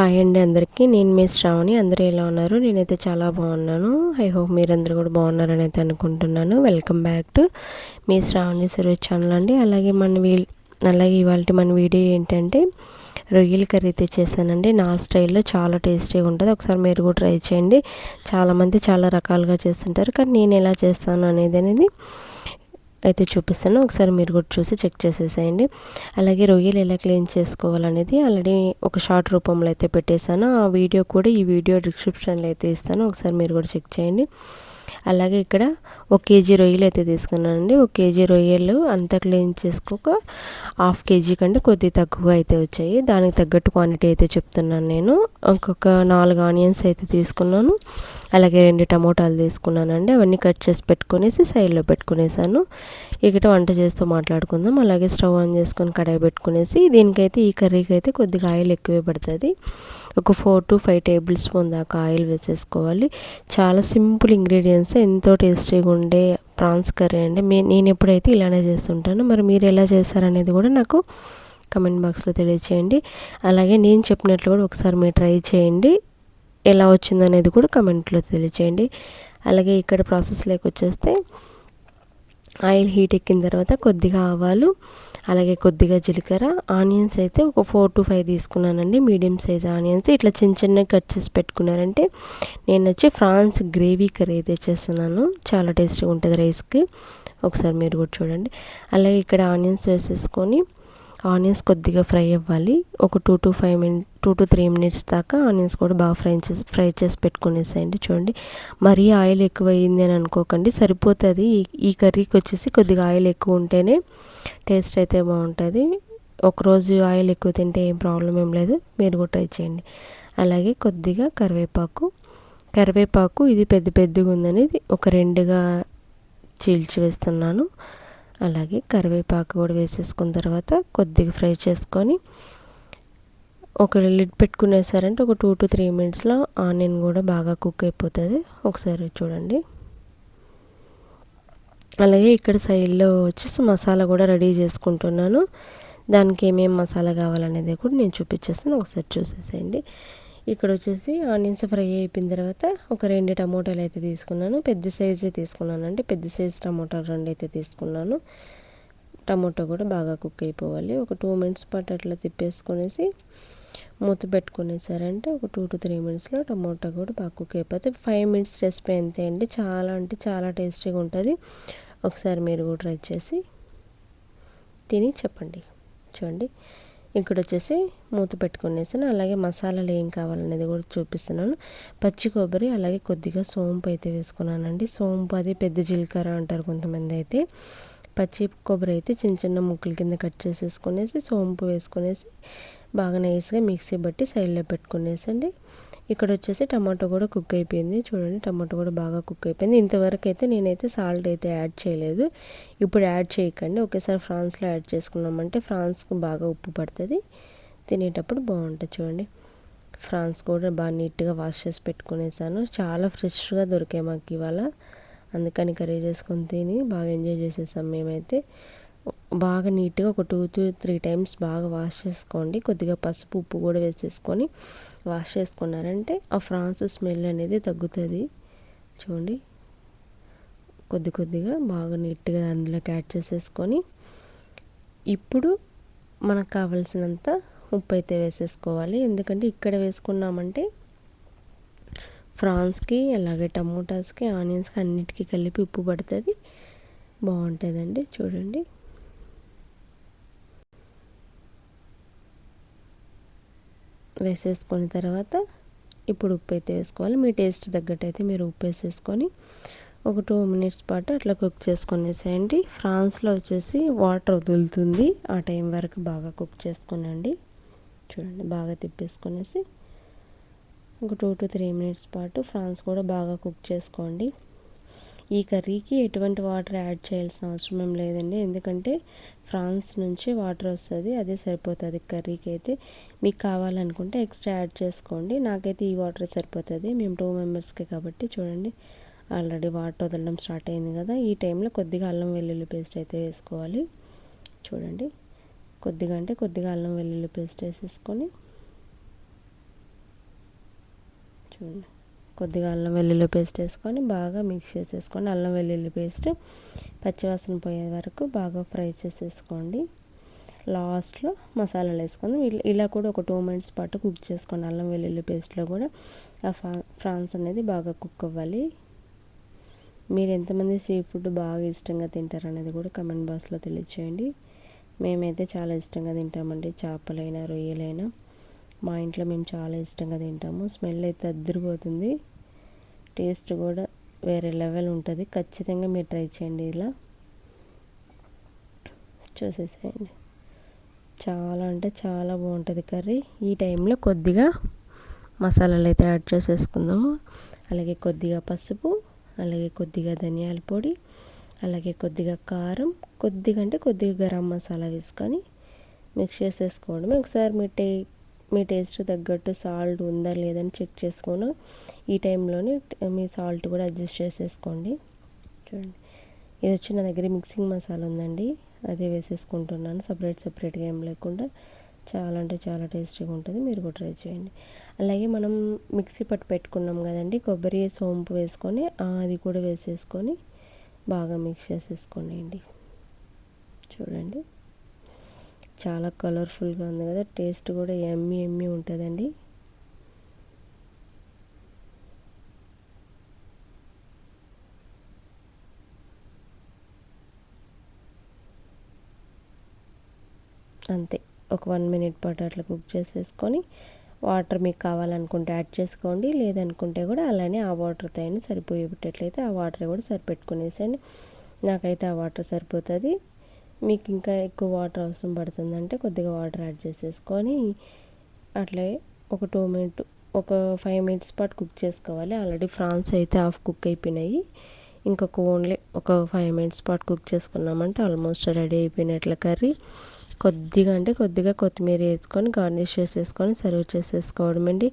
Hi అండి అందరికీ. నేను మీ శ్రావణి. అందరూ ఎలా ఉన్నారు? నేనైతే చాలా బాగున్నాను. ఐ హోప్ మీరందరూ కూడా బాగున్నారని అయితే అనుకుంటున్నాను. వెల్కమ్ బ్యాక్ టు మీ శ్రావణి సర్వీస్ ఛానల్ అండి. అలాగే మన వీ అలాగే ఇవాళ మన వీడియో ఏంటంటే రొయ్యల కర్రీ అయితే చేశానండి. నా స్టైల్లో చాలా టేస్టీగా ఉంటుంది. ఒకసారి మీరు కూడా ట్రై చేయండి. చాలామంది చాలా రకాలుగా చేస్తుంటారు. కానీ నేను ఎలా చేస్తాను అనేది అనేది అయితే చూపిస్తాను. ఒకసారి మీరు కూడా చూసి చెక్ చేసేసేయండి. అలాగే రొయ్యలు ఎలా క్లీన్ చేసుకోవాలనేది ఆల్రెడీ ఒక షార్ట్ రూపంలో అయితే పెట్టేశాను. ఆ వీడియో కూడా ఈ వీడియో డిస్క్రిప్షన్లో అయితే ఇస్తాను. ఒకసారి మీరు కూడా చెక్ చేయండి. అలాగే ఇక్కడ ఒక కేజీ రొయ్యలు అయితే తీసుకున్నానండి. ఒక కేజీ రొయ్యలు అంతా క్లీన్ చేసుకోక హాఫ్ కేజీ కంటే కొద్ది తక్కువ అయితే వచ్చాయి. దానికి తగ్గట్టు క్వాంటిటీ అయితే చెప్తున్నాను నేను. ఇంకొక నాలుగు ఆనియన్స్ అయితే తీసుకున్నాను. అలాగే రెండు టమోటాలు తీసుకున్నానండి. అవన్నీ కట్ చేసి పెట్టుకునేసి సైడ్లో పెట్టుకునేసాను. ఇక్కడ వంట చేస్తూ మాట్లాడుకుందాం. అలాగే స్టవ్ ఆన్ చేసుకొని కడాయి పెట్టుకునేసి దీనికైతే ఈ కర్రీకి అయితే కొద్దిగా ఆయిల్ ఎక్కువే పడుతుంది. ఒక four to five tablespoon దాకా ఆయిల్ వేసేసుకోవాలి. చాలా సింపుల్ ఇంగ్రీడియంట్స్ ఎంతో టేస్టీగా ఉండే ప్రాన్స్ కర్రీ అండి. మీ నేను ఎప్పుడైతే ఇలానే చేస్తుంటాను మరి మీరు ఎలా చేస్తారనేది కూడా నాకు కమెంట్ బాక్స్లో తెలియచేయండి. అలాగే నేను చెప్పినట్లు కూడా ఒకసారి మీరు ట్రై చేయండి. ఎలా వచ్చిందనేది కూడా కమెంట్లో తెలియచేయండి. అలాగే ఇక్కడ ప్రాసెస్లోకి వచ్చేస్తే ఆయిల్ హీట్ ఎక్కిన తర్వాత కొద్దిగా ఆవాలు అలాగే కొద్దిగా జీలకర్ర ఆనియన్స్ అయితే ఒక ఫోర్ టు ఫైవ్ తీసుకున్నానండి. Medium size onions. ఇట్లా చిన్న చిన్న కట్ చేసి పెట్టుకున్నారంటే నేను వచ్చి ఫ్రాన్స్ గ్రేవీ కర్రీ అయితే చేస్తున్నాను. చాలా టేస్టీగా ఉంటుంది రైస్కి. ఒకసారి మీరు కూడా చూడండి. అలాగే ఇక్కడ ఆనియన్స్ వేసేసుకొని ఆనియన్స్ కొద్దిగా ఫ్రై అవ్వాలి. ఒక two to five minute two to three minutes దాకా ఆనియన్స్ కూడా బాగా ఫ్రై చేసి ఫ్రై చేసి పెట్టుకునేసేయండి. చూడండి. మరీ ఆయిల్ ఎక్కువ అయింది అని అనుకోకండి. సరిపోతుంది. ఈ కర్రీకి వచ్చేసి కొద్దిగా ఆయిల్ ఎక్కువ ఉంటేనే టేస్ట్ అయితే బాగుంటుంది. ఒకరోజు ఆయిల్ ఎక్కువ తింటే ఏం ప్రాబ్లం ఏం లేదు. మీరు కూడా ట్రై చేయండి. అలాగే కొద్దిగా కరివేపాకు. కరివేపాకు ఇది పెద్ద పెద్దగా ఉందని ఒక రెండుగా చీల్చి వేస్తున్నాను. అలాగే కరివేపాకు కూడా వేసేసుకున్న తర్వాత కొద్దిగా ఫ్రై చేసుకొని ఒక లిడ్ పెట్టుకునేసారంటే ఒక టూ టు త్రీ మినిట్స్లో ఆనియన్ కూడా బాగా కుక్ అయిపోతుంది. ఒకసారి చూడండి. అలాగే ఇక్కడ సైడ్లో వచ్చేసి మసాలా కూడా రెడీ చేసుకుంటున్నాను. దానికి ఏమేమి మసాలా కావాలనేది కూడా నేను చూపించేస్తాను. ఒకసారి చూసేసేయండి. ఇక్కడ వచ్చేసి ఆనియన్స్ ఫ్రై అయిపోయిన తర్వాత ఒక రెండు టమోటాలు అయితే తీసుకున్నాను. పెద్ద సైజే తీసుకున్నాను. అంటే పెద్ద సైజ్ టమోటాలు రెండు అయితే తీసుకున్నాను. టమోటా కూడా బాగా కుక్ అయిపోవాలి. ఒక టూ మినిట్స్ పాటు అట్లా తిప్పేసుకునేసి మూత పెట్టుకునేసారంటే ఒక టూ టు త్రీ మినిట్స్లో టమోటా కూడా బాగా కుక్ అయిపోతే ఫైవ్ మినిట్స్ రెసిపీ అంతే అండి. చాలా అంటే చాలా టేస్టీగా ఉంటుంది. ఒకసారి మీరు కూడా ట్రై చేసి తిని చెప్పండి. చూడండి. ఇక్కడ వచ్చేసి మూత పెట్టుకునేసాను. అలాగే మసాలాలు ఏం కావాలనేది కూడా చూపిస్తున్నాను. పచ్చి కొబ్బరి అలాగే కొద్దిగా సోంపు అయితే వేసుకున్నానండి. సోంపు అది పెద్ద జీలకర్ర అంటారు కొంతమంది అయితే. పచ్చి కొబ్బరి అయితే చిన్న చిన్న ముక్కల కింద కట్ చేసేసుకునేసి సోంపు వేసుకునేసి బాగా నైస్గా మిక్సీ బట్టి సైడ్లో పెట్టుకునేసండి. ఇక్కడ వచ్చేసి టమాటో కూడా కుక్ అయిపోయింది. చూడండి టమాటో కూడా బాగా కుక్ అయిపోయింది. ఇంతవరకు అయితే నేనైతే సాల్ట్ అయితే యాడ్ చేయలేదు. ఇప్పుడు యాడ్ చేయకండి. ఒకేసారి ఫ్రాన్స్లో యాడ్ చేసుకున్నామంటే ఫ్రాన్స్కి బాగా ఉప్పు పడుతుంది. తినేటప్పుడు బాగుంటుంది చూడండి. ఫ్రాన్స్ కూడా బాగా నీట్గా వాష్ చేసి పెట్టుకునేసాను. చాలా ఫ్రెష్గా దొరికాయి మాకు ఇవాళ. అందుకని కర్రీ చేసుకొని తిని బాగా ఎంజాయ్ చేసేసాం మేమైతే. బాగా నీట్గా ఒక టూ టూ త్రీ టైమ్స్ బాగా వాష్ చేసుకోండి. కొద్దిగా పసుపు ఉప్పు కూడా వేసేసుకొని వాష్ చేసుకున్నారంటే ఆ ఫ్రాన్స్ స్మెల్ అనేది తగ్గుతుంది. చూడండి. కొద్ది కొద్దిగా బాగా నీట్గా అందులోకి యాడ్ చేసేసుకొని ఇప్పుడు మనకు కావలసినంత ఉప్పు అయితే వేసేసుకోవాలి. ఎందుకంటే ఇక్కడ వేసుకున్నామంటే ఫ్రాన్స్కి అలాగే టమోటాస్కి ఆనియన్స్కి అన్నిటికీ కలిపి ఉప్పు పడుతుంది. బాగుంటుందండి. చూడండి. వేసేసుకున్న తర్వాత ఇప్పుడు ఉప్పు అయితే వేసుకోవాలి. మీ టేస్ట్ తగ్గట్టు అయితే మీరు ఉప్పు వేసేసుకొని ఒక టూ మినిట్స్ పాటు అట్లా కుక్ చేసుకునేసేయండి. ఫ్రాన్స్లో వచ్చేసి వాటర్ వదులుతుంది. ఆ టైం వరకు బాగా కుక్ చేసుకునండి. చూడండి బాగా తిప్పేసుకునేసి ఒక టూ టు త్రీ మినిట్స్ పాటు ఫ్రాన్స్ కూడా బాగా కుక్ చేసుకోండి. ఈ కర్రీకి ఎటువంటి వాటర్ యాడ్ చేయాల్సిన అవసరం ఏం లేదండి. ఎందుకంటే ఫ్రాన్స్ నుంచి వాటర్ వస్తుంది అదే సరిపోతుంది కర్రీకి అయితే. మీకు కావాలనుకుంటే ఎక్స్ట్రా యాడ్ చేసుకోండి. నాకైతే ఈ వాటర్ సరిపోతుంది. మేము టూ మెంబర్స్కి కాబట్టి చూడండి. ఆల్రెడీ వాటర్ వదలడం స్టార్ట్ అయింది కదా. ఈ టైంలో కొద్దిగా అల్లం వెల్లుల్లి పేస్ట్ అయితే వేసుకోవాలి. చూడండి. కొద్దిగా అంటే కొద్దిగా అల్లం వెల్లుల్లి పేస్ట్ వేసేసుకొని చూడండి. కొద్దిగా అల్లం వెల్లుల్లి పేస్ట్ వేసుకొని బాగా మిక్స్ చేసేసుకోండి. అల్లం వెల్లుల్లి పేస్ట్ పచ్చివాసన పోయే వరకు బాగా ఫ్రై చేసేసుకోండి. లాస్ట్లో మసాలాలు వేసుకొని ఇలా కూడా ఒక టూ మినిట్స్ పాటు కుక్ చేసుకోండి. అల్లం వెల్లుల్లి పేస్ట్లో కూడా ఆ ఫ్రాన్స్ అనేది బాగా కుక్ అవ్వాలి. మీరు ఎంతమంది సీ ఫుడ్ బాగా ఇష్టంగా తింటారు అనేది కూడా కమెంట్ బాక్స్లో తెలియచేయండి. మేమైతే చాలా ఇష్టంగా తింటామండి. చేపలైనా రొయ్యలైనా. మా ఇంట్లో మేము చాలా ఇష్టంగా తింటాము. స్మెల్ అయితే అద్దరిపోతుంది. టేస్ట్ కూడా వేరే లెవెల్ ఉంటుంది. ఖచ్చితంగా మీరు ట్రై చేయండి ఇలా. చూసేసేయండి. చాలా అంటే చాలా బాగుంటుంది కర్రీ. ఈ టైంలో కొద్దిగా మసాలాలు అయితే యాడ్ చేసేసుకుందాము. అలాగే కొద్దిగా పసుపు అలాగే కొద్దిగా ధనియాల పొడి అలాగే కొద్దిగా కారం కొద్దిగా అంటే కొద్దిగా గరం మసాలా వేసుకొని మిక్స్ చేసేసుకోవడం ఒకసారి మీ టే మీ టేస్ట్ తగ్గట్టు సాల్ట్ ఉందా లేదని చెక్ చేసుకొని ఈ టైంలోనే మీ సాల్ట్ కూడా అడ్జస్ట్ చేసేసుకోండి. చూడండి. ఇది వచ్చి నా దగ్గర మిక్సింగ్ మసాలా ఉందండి. అదే వేసేసుకుంటున్నాను. సపరేట్ సపరేట్గా ఏం లేకుండా చాలా అంటే చాలా టేస్టీగా ఉంటుంది. మీరు కూడా ట్రై చేయండి. అలాగే మనం మిక్సీ పట్టు పెట్టుకున్నాం కదండి. కొబ్బరి సోంపు వేసుకొని అది కూడా వేసేసుకొని బాగా మిక్స్ చేసేసుకోండి చూడండి. చాలా కలర్ఫుల్గా ఉంది కదా. టేస్ట్ కూడా ఎమ్మి ఎమ్మి ఉంటుందండి. అంతే. ఒక వన్ మినిట్ పాటు అట్లా కుక్ చేసేసుకొని వాటర్ మీకు కావాలనుకుంటే యాడ్ చేసుకోండి. లేదనుకుంటే కూడా అలానే ఆ వాటర్తో అయినా సరిపోయేటట్లయితే ఆ వాటర్ కూడా సరిపెట్టుకునేసండి నాకైతే ఆ వాటర్ సరిపోతుంది. మీకు ఇంకా ఎక్కువ వాటర్ అవసరం పడుతుందంటే కొద్దిగా వాటర్ యాడ్ చేసేసుకొని అట్లే ఒక టూ మినిట్ ఒక ఫైవ్ మినిట్స్ పాటు కుక్ చేసుకోవాలి. ఆల్రెడీ ఫ్రాన్స్ అయితే హాఫ్ కుక్ అయిపోయినాయి. ఇంకొక ఓన్లీ ఒక ఫైవ్ మినిట్స్ పాటు కుక్ చేసుకున్నామంటే ఆల్మోస్ట్ రెడీ అయిపోయినట్ల కర్రీ. కొద్దిగా అంటే కొద్దిగా కొత్తిమీర వేసుకొని గార్నిష్ చేసేసుకొని సర్వ్ చేసేసుకోవడం అండి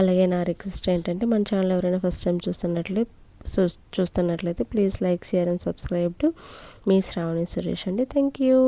అలాగే నా రిక్వెస్ట్ ఏంటంటే మన ఛానల్ ఎవరైనా ఫస్ట్ టైం చూస్తున్నట్లే చూస్తున్నట్లయితే please like share and subscribe to మీ శ్రావణి సురేష్ అండి. Thank you